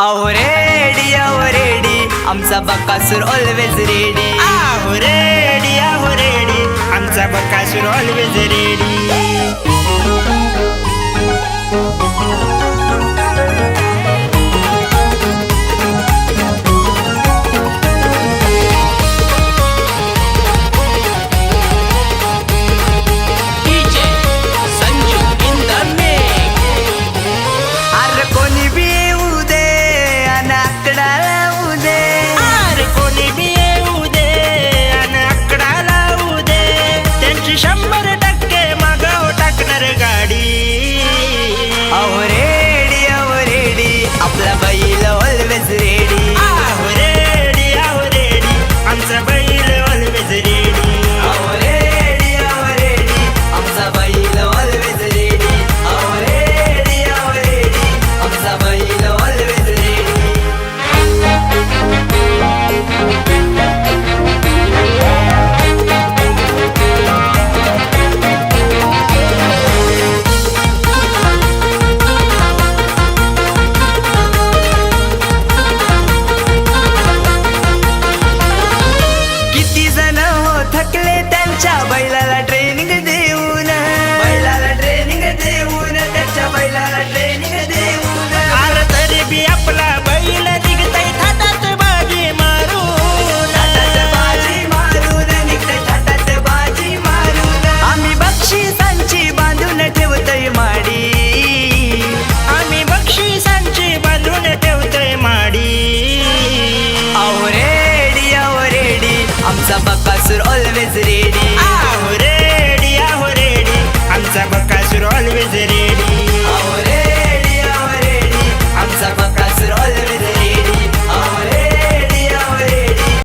आहो रेडी आहो रेडी आमचा बकासूर ऑलवेज रेडी आहो रेडी आहो रेडी आमचा बकासूर ऑलवेज रेडी येणार गाडी अहो रेडी अहो रेडी. आपला बैल ऑलवेज रेडी अहो रेडी अहो रेडी. आमचा बैल ऑलवेज रेडी it.